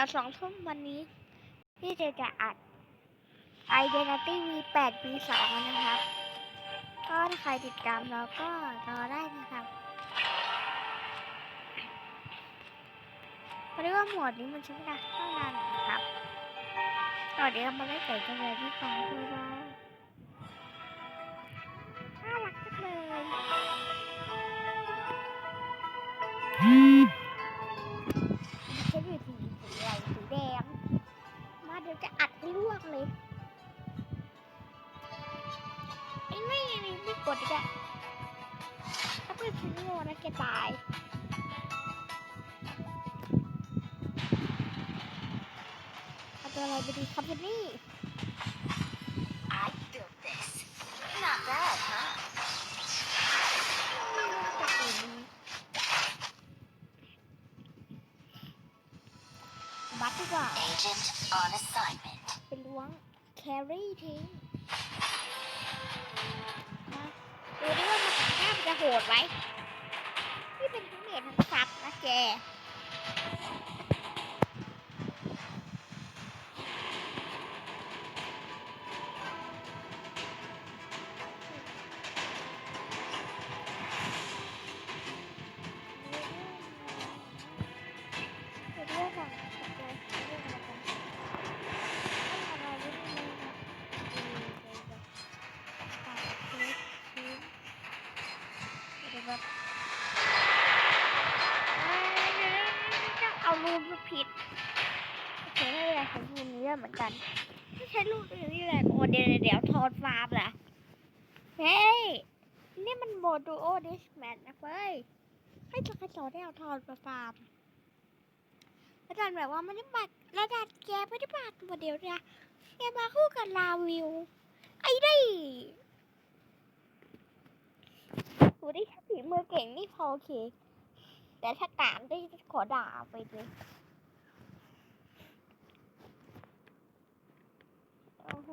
ดี๋ยวสองทุ่มวันนี้พี่เจจะอัด Identity V8 V2 นะครับ ก็ถ้าใครติดตามเราก็รอได้นะครับเพราะว่าหมวดนี้มันใช้เวลาเท่านานนะครับตอนนี้เรามาเล่นเก๋กันเลยที่ฟ้าด้วยว่าน่า ตัวอะไรไปดีครับพี่นี่ I built this. Not bad, huh? จากอื่นดีบัตดีกว่า Agent on assignment. ไปล้วงแครี่ทิ้งนะดูดิว่ามันหน้ามันจะโหดไหมนี่เป็นทั้งเมททั้งซับนะแก แบบเอารูปมาผิดโอเคไม่เป็นไรของรูปนี้เหมือนกันไม่ใช่รูปนี้แหละโอ้เดี๋ยวเดี๋ยวทอนฟาร์มเหรอเฮ้ย นี่มันโมดูโอดิสแมนนะเฟ้ย ให้จะกระโดดได้เอาทอนมาฟาร์มอาจารย์แบบว่าไม่ได้บัตรระดับแกไม่ได้บัตรตัวเดียวนะแกมาคู่กับลาวิว ไอ้ได้ดูได้ ฝีมือเก่งนี่พอโอเค แต่ถ้ากามได้ขอด่าไปเลยโอ้โห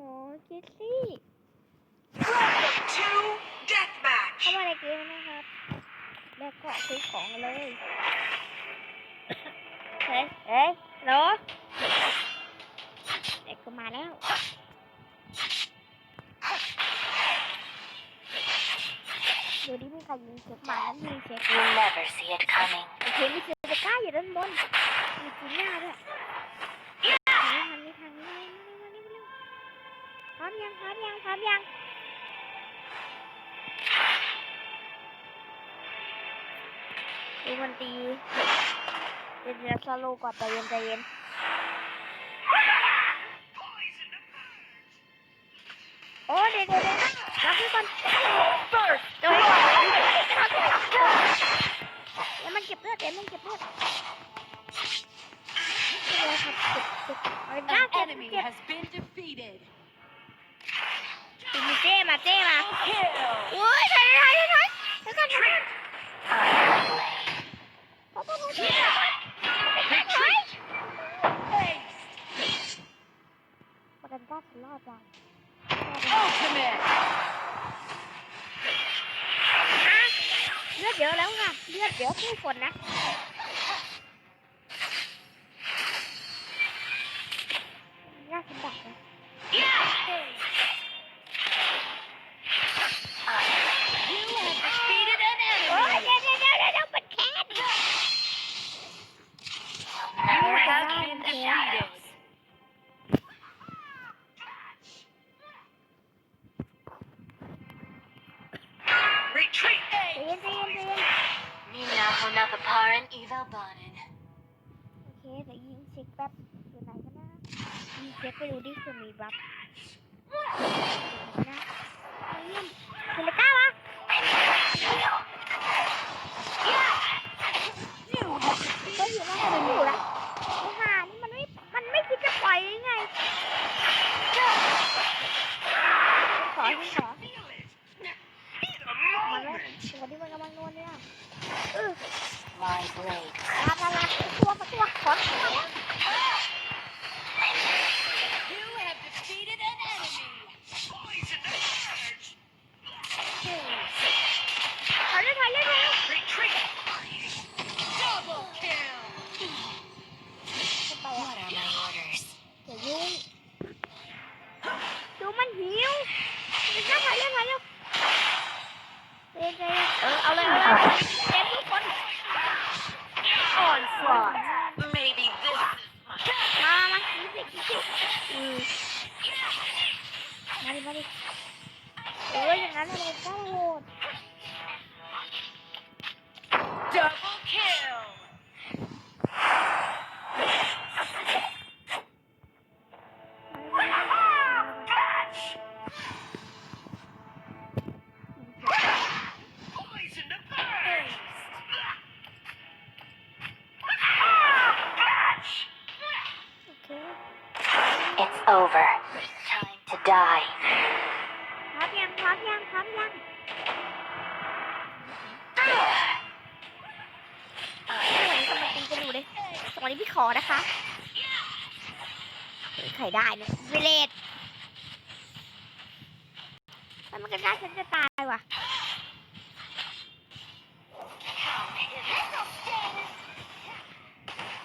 คิสซี่ Round two, deathmatch. เข้ามาในเกมนะครับ แล้วก็ซื้อของเลยเฮ้ยเฮ้ยโหลเด็กก็มาแล้ว ดูดิมีใครยิงเช็คมาแล้วมีเช็ค You never see it coming. โอเคมีเช็คตะกร้าอยู่ด้านบนมีจีน่าด้วยนี่ทางนี้ทางนี้มาเร็วมาเร็วมาเร็วพร้อมยังพร้อมยังพร้อมยังดูมันตีเดี๋ยวเดี๋ยวสโลว์ก่อนใจเย็นใจเย็นโอ้เดี๋ยวเดี๋ยวเดี๋ยวรับพี่ก่อน first เดี๋ยว เดี๋ยวมันเก็บเลือดเดี๋ยวมันเก็บเลือดเดี๋ยวครับเก็บเก็บเอาหน้า An เก็บ enemy เก็บ has been defeated. มีเจ้มาเจ้มา Kill. โอ้ยถอยถอยถอยถอยถอยก่อนถอยก่อน I ถอยถอยถอยถอยประกันก้าฉันรอดว่ะ Ultimate. อะเลือดเยอะแล้วค่ะ เดี๋ยวพี่ฝนนะ Mina Honakaparan Eva Banin. โอเคเดี๋ยวยิงเช็คแป๊บอยู่ไหนกันนะยิงเช็คไปดูดิเผื่อมีบัฟนะเอาเยี่ยมเฮลิก้าวะ You have ก็อยู่ว่ามันอยู่ละไอ้ห่านี่มันไม่ มันไม่คิดจะปล่อยยังไงขอให้ขอ Feel it. In a มันแล้ว moment. ตัวที่มันกำลังนวลเนี่ยเออ My blade. ลาลาลาตัวมาตัวขอตัว you have defeated an enemy. Poison Maybe this is my มามานี่สินี่สิอือ มาดิมาดิเอออย่างนั้นอะไรก็โหด สวัสดีพี่ขอนะคะใครได้เนี่ยวิเลตถ้ามันก็ได้ฉันจะตายว่ะ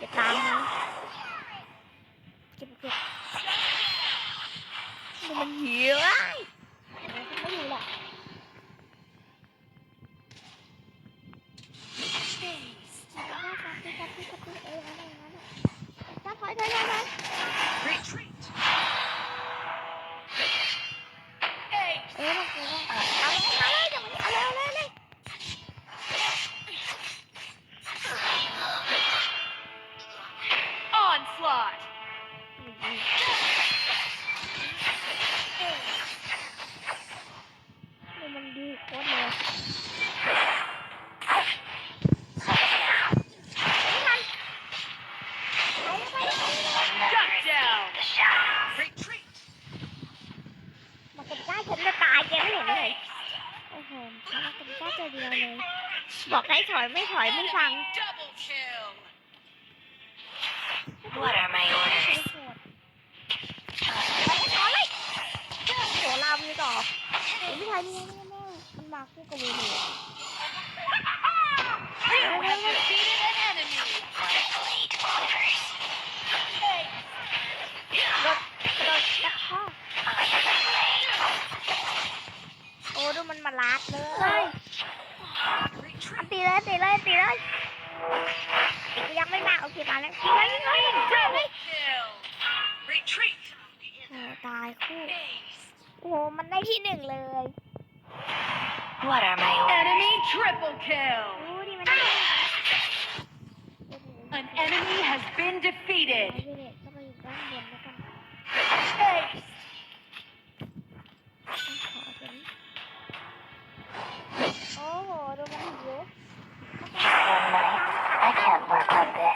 จะตามมันเก็บเก็บมันเหี้ยไม่ เป็นก้าตัวเดียวเลย บอกให้ถอยไม่ถอยไม่ฟัง Double kill. What are my โค orders? ตรโหดเอาเลยโหลามือต่อเห็นพี่ชายนี่แน่แน่มันมาคู่กับวีเลย You have defeated an enemy. My blade quivers. รถกระโดดกระข้อ I am the blade. โอ้ดูมันมาลัดเลย Retreat. ตีเลยตีเลยตีเลยตียังไม่มาโอเคมาแล้วตีเลยตีเลยตีเลย Kill. Retreat. โอ้ตายคู่โอ้โหมันได้ที่หนึ่งเลย What are my orders? Enemy triple kill. โอ้ดิมันได้ An enemy has been ไอ้ defeated. เด็กก็ไปอยู่ด้านบนแล้วกัน อ้โหดูมันหิว One night. I can't work like this.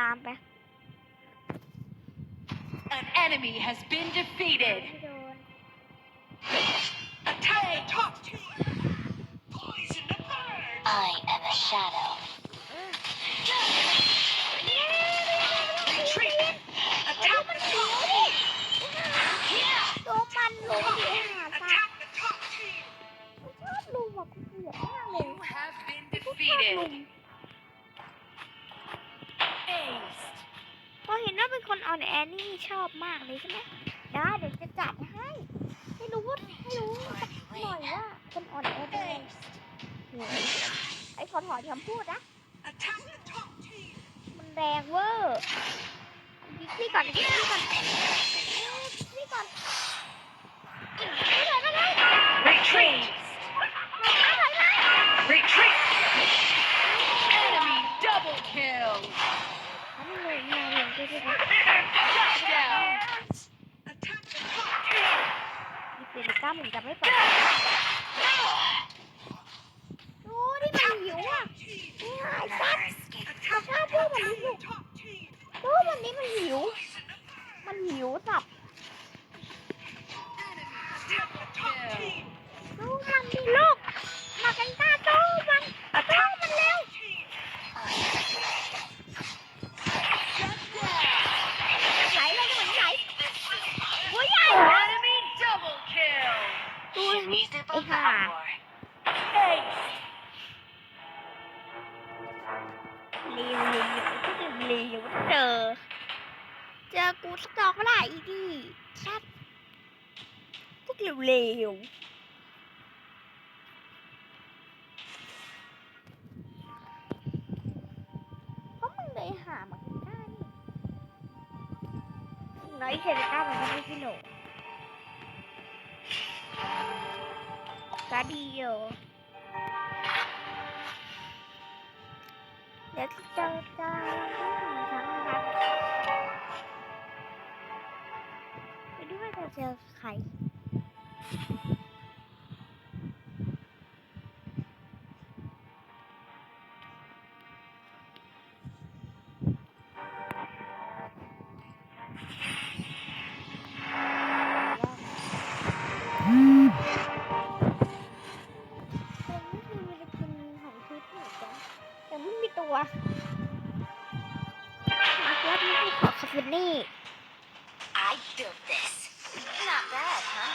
ตามไป An enemy has been defeated. ไม่โดน Attack the top team. Poison the bird. I am a shadow. นี่ชอบมากเลยใช่ไหมได้เดี๋ยวจะจัดให้ให้รู้ว่าให้รู้สักหน่อยว่าคนอ่อนแอเป็นไงไอ้ขอถอนคำพูดนะมันแรงเวอร์ยิงนี่ก่อนยิงนี่ก่อนยิงนี่ก่อน เร็วๆเพราะมึงเลยหามาได้น้อยเชลิก้ามันก็ไม่พี่หนูก็ดีอยู่เดี๋ยวจะเจอเจอทั้งนะครับไปดูว่าจะเจอใคร ต่ไม่มีตัวมาเก็ตนี่ขอคาเฟนี่ I built this. Not bad, huh?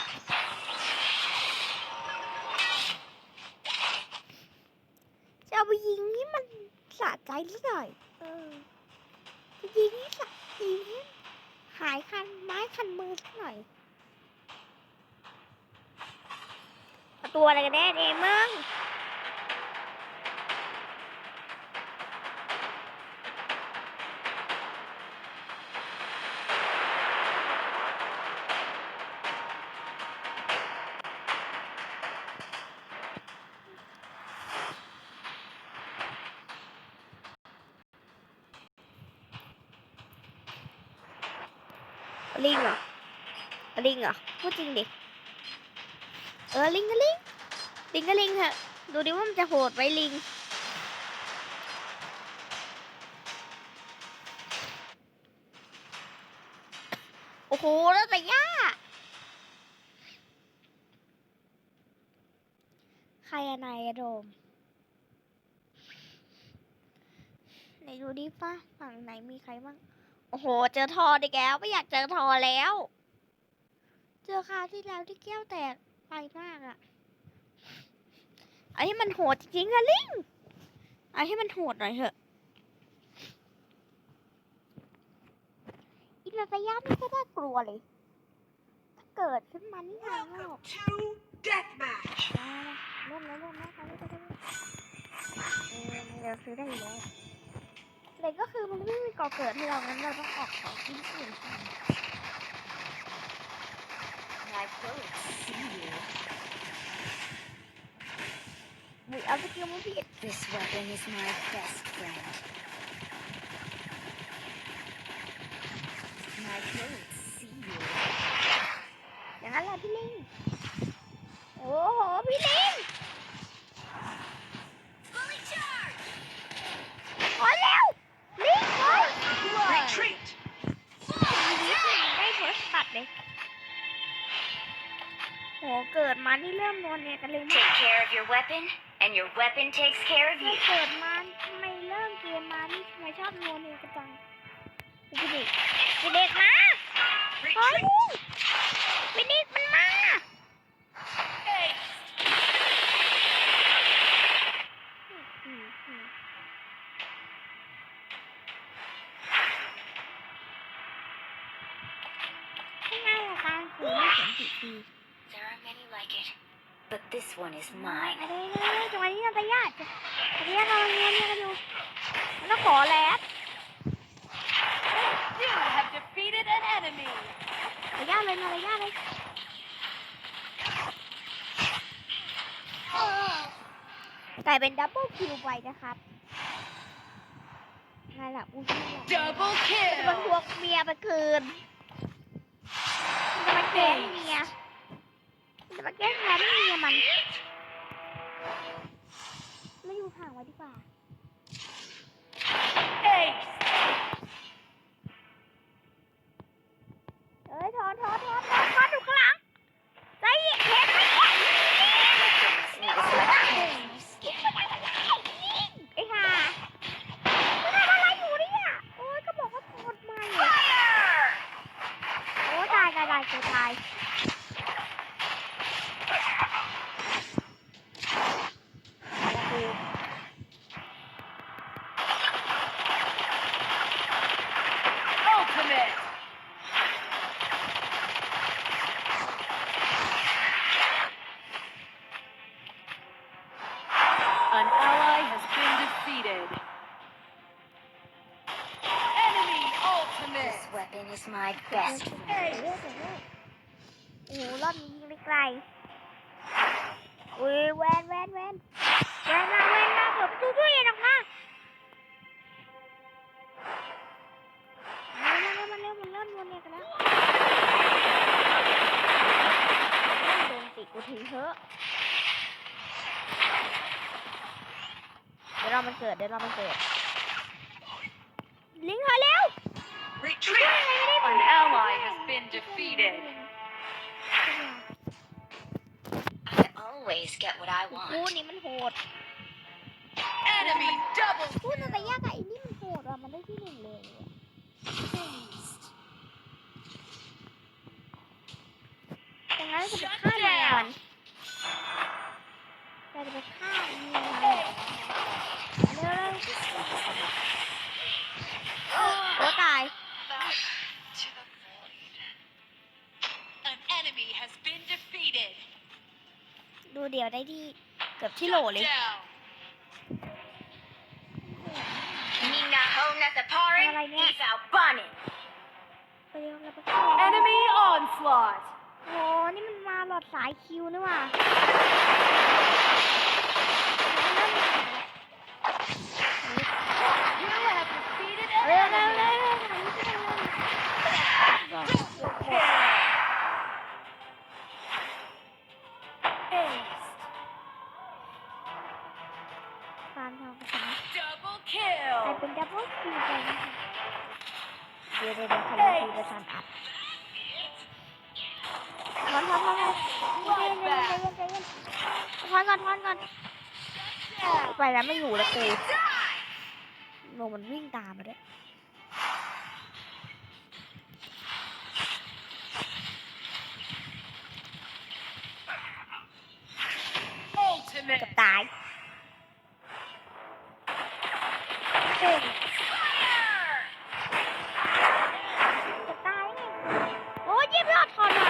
จะเอาไปยิงนี่มันสะใจนิดหน่อย เออจะยิงนี่สะยิงให้หายคันไม้คันมือสักหน่อยเอาตัวอะไรกันแน่เนี่ยมึง ลิงเหรอลิงเหรอพูดจริงดิเออลิงก็ลิงลิงก็ลิงเถอะดูดิว่ามันจะโหดไว้ลิงโอ้โหแล้วแต่ย่าใครอะนายอะโดมไหนดูดิป้าฝั่งไหนมีใครบ้าง อ้โห เจอทอดีกแล้ว ไม่อยากเจอทอแล้ว เจอคราวที่แล้วที่แก้วแตกไปมากอะไอ้ที่มันโหดจริงๆอะลิงไอ้ที่มันโหดหน่อยเถอะอินาตายานี่ก็น่ากลัวเลย ถ้าเกิดขึ้นมานี่ทางนอก Welcome to Deathmatch. เล่นแล้วเล่นแล้วค่ะเล่นแล้วเล่นแล้วเออเดี๋ยวซื้อได้อยู่แล้ว เลยก็คือมันไม่มีก่อเกิดให้เรางั้นเราต้องออกของที่อื่นก่น My bullets see you. วิเอาสกิลมาผิด This weapon is my best friend. My bullets see you. อย่างนั้นแหละพี่ลิง โอ้โห พี่ลิง มานี่เริ่มนวลเนี่ยกันเลยมาก Take care of your weapon, and your weapon takes care of เมื่อ you. เกิดมา มา mine. เลยเลยจังหวะนี้เราจะญาติจะเรียกเราเงี้ยเนี่ยกันอยู่มันต้องขอแล้ว You have defeated an enemy. ระยะเลยมาระยะเลยกลายเป็นดับเบิลคิวไปนะครับนั่นแหละอุ้ย Double จะมา kill. ทวงเมียไปคืนมันจะมาแกล้งเมียมันจะมาแกล้งแค้นเมียมัน ห่างไว้ดีกว่า Ace. โอ้โหรอบนี้ยิงได้ไกลอุ้ยแวนแวนแวนแวนมาแวนมาเปิดประตูด้วยออกมามาเร็วมาเร็วมันเริ่มวนเนี่ยกันแล้วโดนติกูทีเถอะเดี๋ยวเรามันเกิดเดี๋ยวเรามันเกิด defeated. I always get what I พูด want. นี่มันโหด Enemy double พูดอะไรยากอะไอ้นี่มันโหดอะมันได้ที่หนึ่งเลยอะ faced. ดังนั้นจะไปฆ่า ดูเดี๋ยวได้ที่เกือบที่โหลเลย Down. Nina Hona the Parin, อะไรเนี่ย? he's out bunning. ไปเร็วเราไปฆ่า Enemy onslaught. โอ้นี่มันมาหลอดสายคิวนี่หว่า You have defeated เร็ว an เร็ว enemy. เร็วเร็ว kill. เป็นดับเบิลคิวไปนะคะเดี๋ยวเดี๋ยวเดี๋ยวใครจะคิวจะทันอัดถอนถอนถอนถอนใจเย็นใจเย็นใจเย็นถอนก่อนถอนก่อนไปแล้วไม่อยู่แล้วกูโนมันวิ่งตามมาด้วยกับตาย เฮ้ยจะตายไงโอ้ยเยี่ยมยอดถอนมา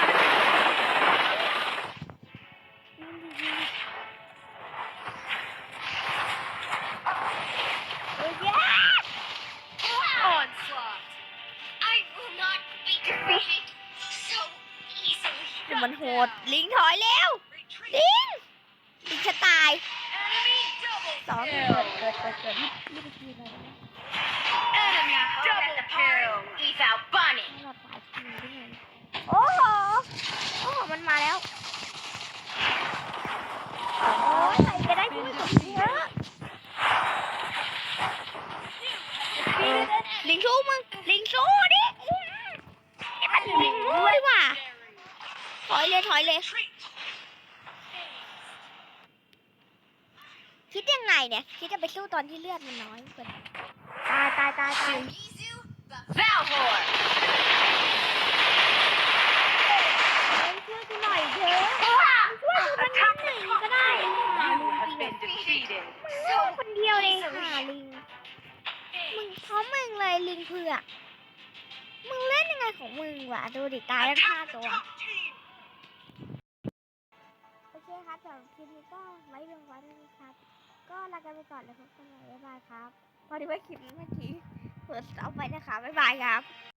ยิงดิยิงดิโอ้ยแย่ Onslaught. I will not be defeated so easily. เดี๋ยวมันโหด ลิงถอยเร็ว ลิงลิงจะตาย Enemy double สองเกิดเกิดเกิดเกิดรีบรีบไปทีเลย Enemy Hona double the Parin, kill. he's out bunny. หลอดสายคิวได้ไงโอ้โห โอ้โห มันมาแล้ว โอ้ยใครจะได้ช่วยผมเยอะลิงสู้มึง ลิงสู้ดิไอ้มันลิงโง่ดีว่ะถอยเลยถอยเลย Retreat. คิดยังไงเนี่ย คิดจะไปสู้ตอนที่เลือดมันน้อยเกินตายตายตายตาย Mizu the Valhor. เฮ้ยช่วยกูหน่อยเถอะช่วยกูมันนิดหนึ่งก็ได้หา You ลิง have จริง been defeated. มึงคนเดียวเลยหาลิง มึงเพราะมึงเลยลิงเผือก มึงเล่นยังไงของมึงวะดูดิตายแล้วฆ่า Attack the ตัว top team. โอเคครับสำหรับคลิปนี้ก็ไว้เพียงเท่านี้ครับ ก็ลากันไปก่อนเลยพบกันใหม่บ๊ายบายครับพอดีว่าคลิปนี้เมื่อกี้เปิดเอาไปนะคะบ๊ายบายครับ